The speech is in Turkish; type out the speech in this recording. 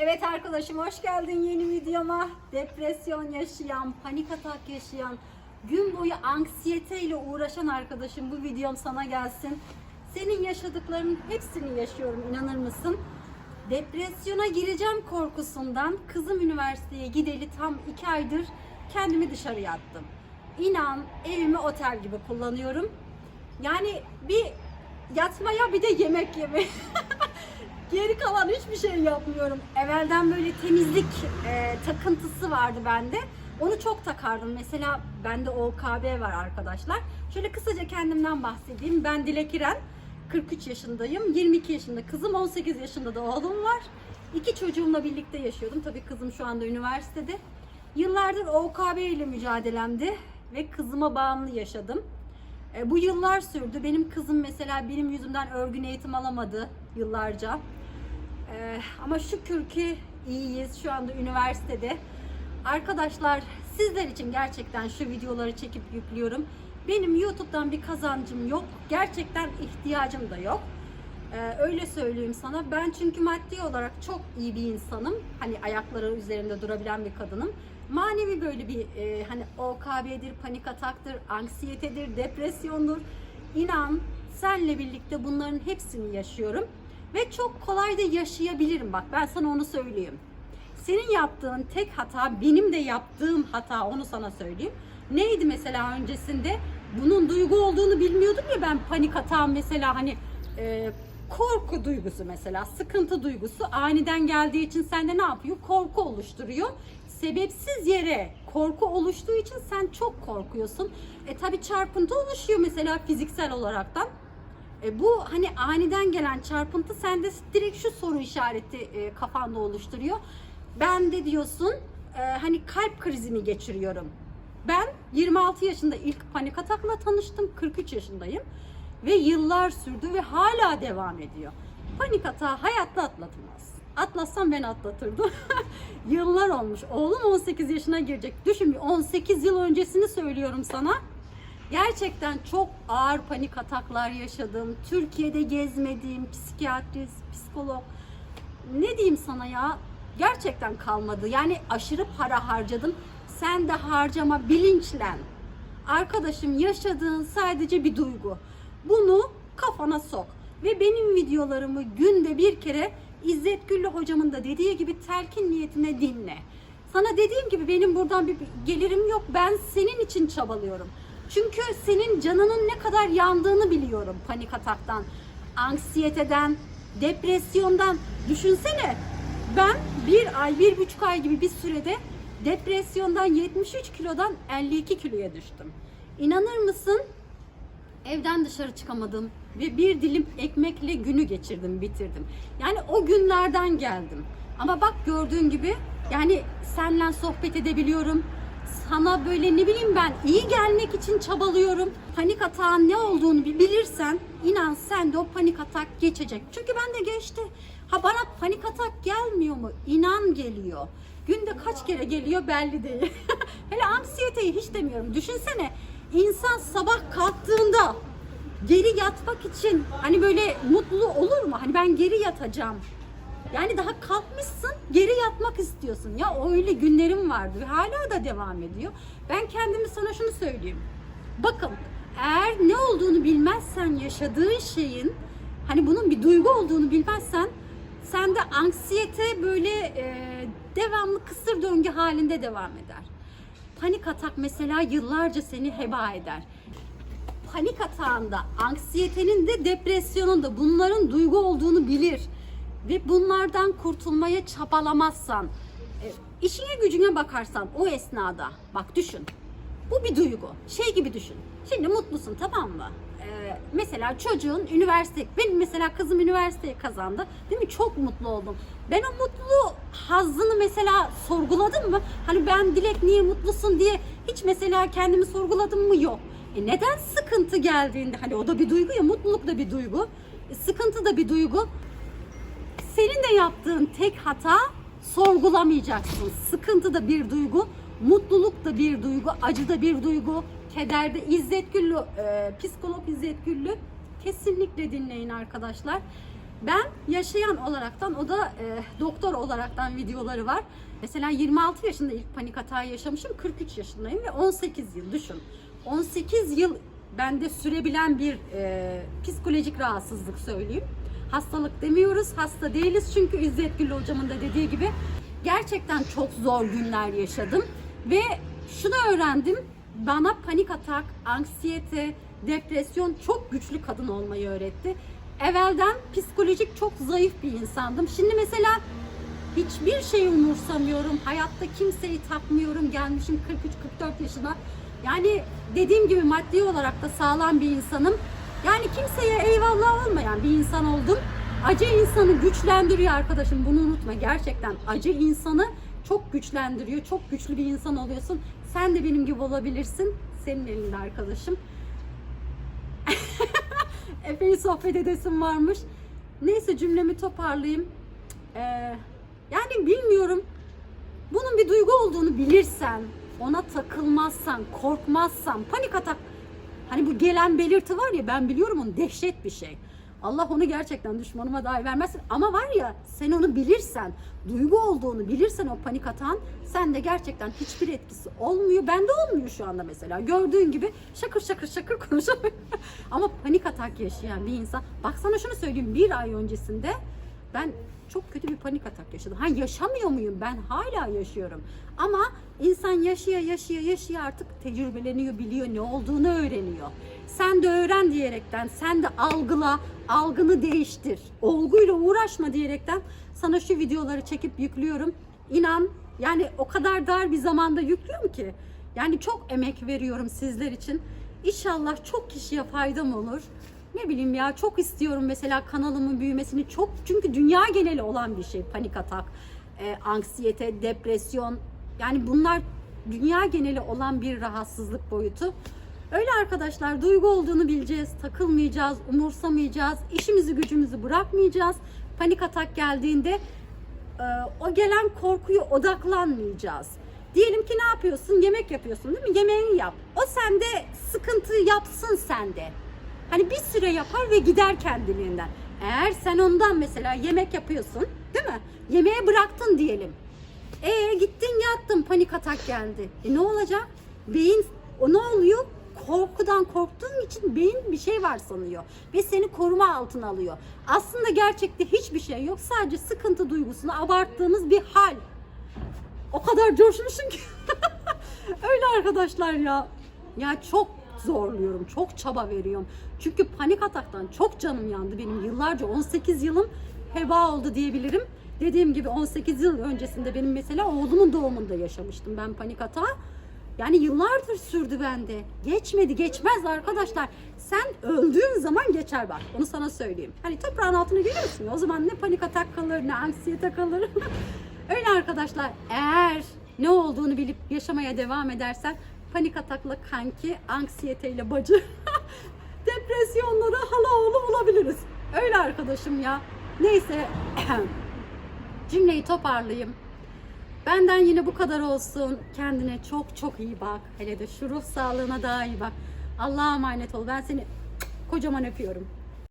Evet arkadaşım hoş geldin yeni videoma. Depresyon yaşayan, panik atak yaşayan, gün boyu anksiyeteyle uğraşan arkadaşım bu videom sana gelsin. Senin yaşadıklarının hepsini yaşıyorum inanır mısın? Depresyona gireceğim korkusundan kızım üniversiteye gideli tam iki aydır kendimi dışarıya attım. İnan evimi otel gibi kullanıyorum. Yani bir yatmaya bir de yemek yeme. Geri kalan hiçbir şey yapmıyorum. Evvelden böyle temizlik e, takıntısı vardı bende. Onu çok takardım. Mesela bende OKB var arkadaşlar. Şöyle kısaca kendimden bahsedeyim. Ben Dilek İren. 43 yaşındayım. 22 yaşında kızım, 18 yaşında da oğlum var. İki çocuğumla birlikte yaşıyordum. Tabii kızım şu anda üniversitede. Yıllardır OKB ile mücadelemdi ve kızıma bağımlı yaşadım. E, bu yıllar sürdü. Benim kızım mesela benim yüzümden örgün eğitim alamadı yıllarca. E, ama şükür ki iyiyiz. Şu anda üniversitede. Arkadaşlar sizler için gerçekten şu videoları çekip yüklüyorum. Benim YouTube'dan bir kazancım yok. Gerçekten ihtiyacım da yok. Ee, öyle söyleyeyim sana. Ben çünkü maddi olarak çok iyi bir insanım. Hani ayakları üzerinde durabilen bir kadınım. Manevi böyle bir e, hani OKB'dir, panik ataktır, anksiyetedir, depresyondur. İnan senle birlikte bunların hepsini yaşıyorum. Ve çok kolay da yaşayabilirim bak ben sana onu söyleyeyim. Senin yaptığın tek hata benim de yaptığım hata onu sana söyleyeyim. Neydi mesela öncesinde? Bunun duygu olduğunu bilmiyordum ya ben panik atağım mesela hani e, korku duygusu mesela sıkıntı duygusu aniden geldiği için sende ne yapıyor? Korku oluşturuyor. Sebepsiz yere korku oluştuğu için sen çok korkuyorsun. E tabi çarpıntı oluşuyor mesela fiziksel olaraktan. E, bu hani aniden gelen çarpıntı sende direkt şu soru işareti e, kafanda oluşturuyor. Ben de diyorsun e, hani kalp krizimi geçiriyorum. Ben 26 yaşında ilk panik atakla tanıştım. 43 yaşındayım. Ve yıllar sürdü ve hala devam ediyor. Panik atağı hayatta atlatılmaz. Atlatsam ben atlatırdım. yıllar olmuş. Oğlum 18 yaşına girecek. Düşün bir 18 yıl öncesini söylüyorum sana. Gerçekten çok ağır panik ataklar yaşadım. Türkiye'de gezmediğim psikiyatrist, psikolog. Ne diyeyim sana ya? Gerçekten kalmadı. Yani aşırı para harcadım. Sen de harcama bilinçlen. Arkadaşım yaşadığın sadece bir duygu. Bunu kafana sok. Ve benim videolarımı günde bir kere İzzet Güllü hocamın da dediği gibi telkin niyetine dinle. Sana dediğim gibi benim buradan bir gelirim yok. Ben senin için çabalıyorum. Çünkü senin canının ne kadar yandığını biliyorum panik ataktan, anksiyeteden, depresyondan. Düşünsene ben bir ay, bir buçuk ay gibi bir sürede depresyondan 73 kilodan 52 kiloya düştüm. İnanır mısın? Evden dışarı çıkamadım ve bir dilim ekmekle günü geçirdim, bitirdim. Yani o günlerden geldim. Ama bak gördüğün gibi yani senle sohbet edebiliyorum. Sana böyle ne bileyim ben iyi gelmek için çabalıyorum. Panik atağın ne olduğunu bir bilirsen inan sen de o panik atak geçecek. Çünkü ben de geçti. Ha bana panik atak gelmiyor mu? İnan geliyor. Günde kaç kere geliyor belli değil. Hele anksiyeteyi hiç demiyorum. Düşünsene insan sabah kalktığında geri yatmak için hani böyle mutlu olur mu? Hani ben geri yatacağım. Yani daha kalkmışsın geri yatmak istiyorsun. Ya öyle günlerim vardı hala da devam ediyor. Ben kendimi sana şunu söyleyeyim. Bakın eğer ne olduğunu bilmezsen yaşadığın şeyin hani bunun bir duygu olduğunu bilmezsen sende anksiyete böyle e, devamlı kısır döngü halinde devam eder. Panik atak mesela yıllarca seni heba eder. Panik atağında, anksiyetenin de depresyonun da bunların duygu olduğunu bilir ve bunlardan kurtulmaya çabalamazsan, e, işine gücüne bakarsan o esnada, bak düşün. Bu bir duygu. Şey gibi düşün. Şimdi mutlusun tamam mı? Ee, mesela çocuğun üniversite, benim mesela kızım üniversiteyi kazandı. Değil mi? Çok mutlu oldum. Ben o mutlu hazzını mesela sorguladım mı? Hani ben Dilek niye mutlusun diye hiç mesela kendimi sorguladım mı? Yok. E neden sıkıntı geldiğinde hani o da bir duygu ya mutluluk da bir duygu. E, sıkıntı da bir duygu. Senin de yaptığın tek hata sorgulamayacaksın. Sıkıntı da bir duygu, mutluluk da bir duygu, acı da bir duygu, keder de İzzet Güllü, e, psikolog İzzet Güllü kesinlikle dinleyin arkadaşlar. Ben yaşayan olaraktan o da e, doktor olaraktan videoları var. Mesela 26 yaşında ilk panik atağı yaşamışım. 43 yaşındayım ve 18 yıl düşün. 18 yıl bende sürebilen bir e, psikolojik rahatsızlık söyleyeyim. Hastalık demiyoruz. Hasta değiliz çünkü İzzet Gül hocamın da dediği gibi gerçekten çok zor günler yaşadım ve şunu öğrendim. Bana panik atak, anksiyete, depresyon çok güçlü kadın olmayı öğretti. Evvelden psikolojik çok zayıf bir insandım. Şimdi mesela hiçbir şeyi umursamıyorum. Hayatta kimseyi takmıyorum. Gelmişim 43-44 yaşına. Yani dediğim gibi maddi olarak da sağlam bir insanım. Yani kimseye eyvallah olmayan bir insan oldum. Acı insanı güçlendiriyor arkadaşım. Bunu unutma. Gerçekten acı insanı çok güçlendiriyor. Çok güçlü bir insan oluyorsun. Sen de benim gibi olabilirsin. Senin elinde arkadaşım. Epey sohbet edesim varmış. Neyse cümlemi toparlayayım. Ee, yani bilmiyorum. Bunun bir duygu olduğunu bilirsen, ona takılmazsan, korkmazsan, panik atak. Hani bu gelen belirti var ya ben biliyorum onu dehşet bir şey. Allah onu gerçekten düşmanıma dahi vermesin. Ama var ya sen onu bilirsen, duygu olduğunu bilirsen o panik atağın sende gerçekten hiçbir etkisi olmuyor. Bende olmuyor şu anda mesela. Gördüğün gibi şakır şakır şakır konuşamıyorum. Ama panik atak yaşayan bir insan. Bak sana şunu söyleyeyim. Bir ay öncesinde ben çok kötü bir panik atak yaşadım. Ha yaşamıyor muyum? Ben hala yaşıyorum. Ama insan yaşaya yaşaya yaşaya artık tecrübeleniyor, biliyor ne olduğunu öğreniyor. Sen de öğren diyerekten, sen de algıla, algını değiştir. Olguyla uğraşma diyerekten sana şu videoları çekip yüklüyorum. İnan yani o kadar dar bir zamanda yüklüyorum ki. Yani çok emek veriyorum sizler için. İnşallah çok kişiye faydam olur ne bileyim ya çok istiyorum mesela kanalımın büyümesini çok çünkü dünya geneli olan bir şey panik atak, e, anksiyete, depresyon yani bunlar dünya geneli olan bir rahatsızlık boyutu. Öyle arkadaşlar duygu olduğunu bileceğiz, takılmayacağız, umursamayacağız, işimizi gücümüzü bırakmayacağız. Panik atak geldiğinde e, o gelen korkuyu odaklanmayacağız. Diyelim ki ne yapıyorsun? Yemek yapıyorsun değil mi? Yemeğini yap. O sende sıkıntı yapsın sende. Hani bir süre yapar ve gider kendiliğinden. Eğer sen ondan mesela yemek yapıyorsun değil mi? Yemeğe bıraktın diyelim. E gittin yattın panik atak geldi. E ne olacak? Beyin o ne oluyor? Korkudan korktuğun için beyin bir şey var sanıyor ve seni koruma altına alıyor. Aslında gerçekte hiçbir şey yok. Sadece sıkıntı duygusunu abarttığımız bir hal. O kadar coşmuşum ki. Öyle arkadaşlar ya. Ya çok zorluyorum, çok çaba veriyorum. Çünkü panik ataktan çok canım yandı benim yıllarca 18 yılım heba oldu diyebilirim. Dediğim gibi 18 yıl öncesinde benim mesela oğlumun doğumunda yaşamıştım ben panik atağı. Yani yıllardır sürdü bende. Geçmedi, geçmez arkadaşlar. Sen öldüğün zaman geçer bak. Onu sana söyleyeyim. Hani toprağın altına geliyorsun ya. O zaman ne panik atak kalır, ne anksiyete kalır. Öyle arkadaşlar. Eğer ne olduğunu bilip yaşamaya devam edersen panik atakla kanki, anksiyeteyle bacı, depresyonla da hala oğlu bulabiliriz. Öyle arkadaşım ya. Neyse cümleyi toparlayayım. Benden yine bu kadar olsun. Kendine çok çok iyi bak. Hele de şu ruh sağlığına daha iyi bak. Allah'a emanet ol. Ben seni kocaman öpüyorum.